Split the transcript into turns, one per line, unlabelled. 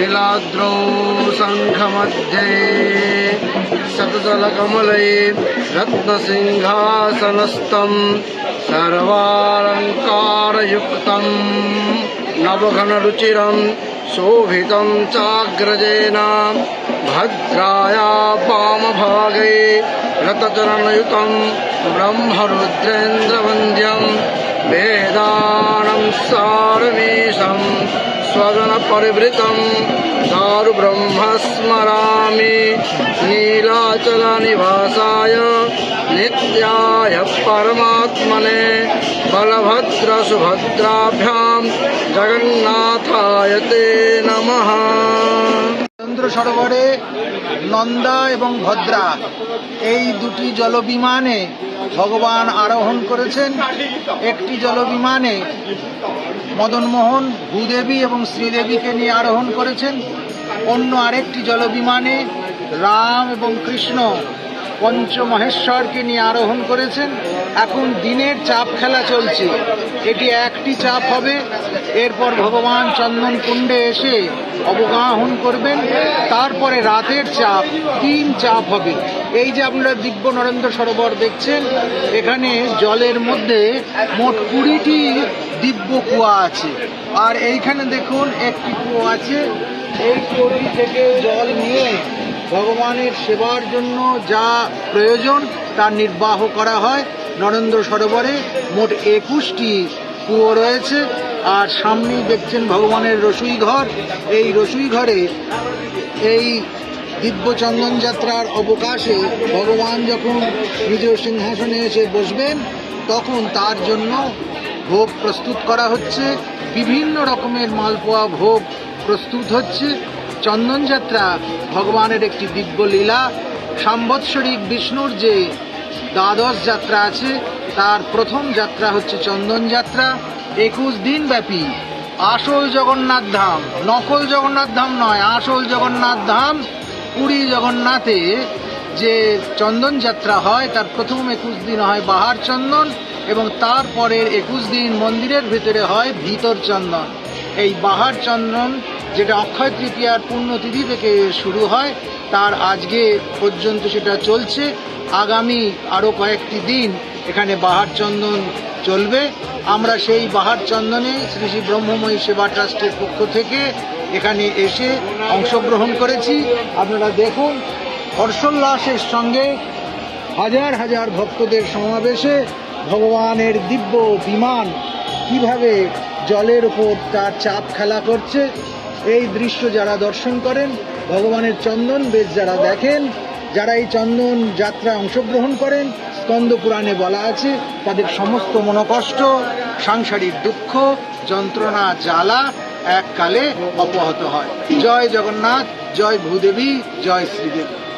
नीलाद्रौ शङ्खमध्ये शतदलकमले रत्नसिंहासनस्थं सर्वालङ्कारयुक्तं नवघनरुचिरं शोभितं चाग्रजेन भद्राया वामभागे रतचरणयुतं ब्रह्मरुद्रेन्द्रवन्द्यं वेदानं सारमीशं स्वगणपरिवृतं दारुब्रह्म स्मरामि नीलाचलनिवासाय नित्याय परमात्मने बलभद्रसुभद्राभ्यां जगन्नाथाय ते नमः
চন্দ্র সরোবরে নন্দা এবং ভদ্রা, এই দুটি জলবিমানে ভগবান আরোহণ করেছেন। একটি জলবিমানে মদনমোহন ভূদেবী এবং শ্রীদেবীকে নিয়ে আরোহণ করেছেন। অন্য আরেকটি জলবিমানে রাম এবং কৃষ্ণ পঞ্চমহেশ্বরকে নিয়ে আরোহণ করেছেন। এখন দিনের চাপ খেলা চলছে। এটি একটি চাপ হবে। এরপর ভগবান চন্দন কুণ্ডে এসে অবগাহন করবেন। তারপরে রাতের চাপ, তিন চাপ হবে। এই যে আপনারা দিব্য নরেন্দ্র সরোবর দেখছেন, এখানে জলের মধ্যে মোট কুড়িটি দিব্য কুয়া আছে। আর এইখানে দেখুন, একটি কুয়ো আছে। এই কুয়োটি থেকে জল নিয়ে ভগবানের সেবার জন্য যা প্রয়োজন, তা নির্বাহ করা হয়। নরেন্দ্র সরোবরে মোট একুশটি কুয়ো রয়েছে। আর সামনেই দেখছেন ভগবানের রসুই ঘর। এই রসুই ঘরে এই দিব্য চন্দন যাত্রার অবকাশে ভগবান যখন নিজ সিংহাসনে এসে বসবেন, তখন তার জন্য ভোগ প্রস্তুত করা হচ্ছে। বিভিন্ন রকমের মালপোয়া ভোগ প্রস্তুত হচ্ছে। চন্দনযাত্রা ভগবানের একটি দিব্য লীলা। সাম্বৎসরিক বিষ্ণুর যে দ্বাদশ যাত্রা আছে। তার প্রথম যাত্রা হচ্ছে চন্দন যাত্রা। একুশ দিন ব্যাপী। আসল জগন্নাথ ধাম। নকল জগন্নাথ ধাম নয়, আসল জগন্নাথ ধাম পুরী জগন্নাথে। যে চন্দন যাত্রা হয়, তার প্রথম একুশ দিন হয় বাহার চন্দন এবং তারপরের একুশ দিন মন্দিরের ভিতরে হয় ভিতর চন্দন। এই বাহার চন্দন যেটা অক্ষয় তৃতীয়ার পুণ্যতিথি থেকে শুরু হয়, তার আজকে পর্যন্ত সেটা চলছে। আগামী আরও কয়েকটি দিন এখানে বাহার চন্দন চলবে। আমরা সেই বাহার চন্দনে শ্রী শ্রী ব্রহ্মময়ী সেবা ট্রাস্টের পক্ষ থেকে এখানে এসে অংশগ্রহণ করেছি। আপনারা দেখুন, হর্ষোল্লাসের সঙ্গে হাজার হাজার ভক্তদের সমাবেশে ভগবানের দিব্য বিমান কীভাবে জলের উপর তার চাপ খেলা করছে এই দৃশ্য যারা দর্শন করেন, ভগবানের চন্দন বেশ যারা দেখেন, যারা এই চন্দন যাত্রা অংশগ্রহণ করেন, স্কন্দ পুরাণে বলা আছে, তাদের সমস্ত মনোকষ্ট, সাংসারিক দুঃখ, যন্ত্রণা, জ্বালা এককালে অপহত হয়। জয় জগন্নাথ, জয় ভূদেবী, জয় শ্রীদেবী।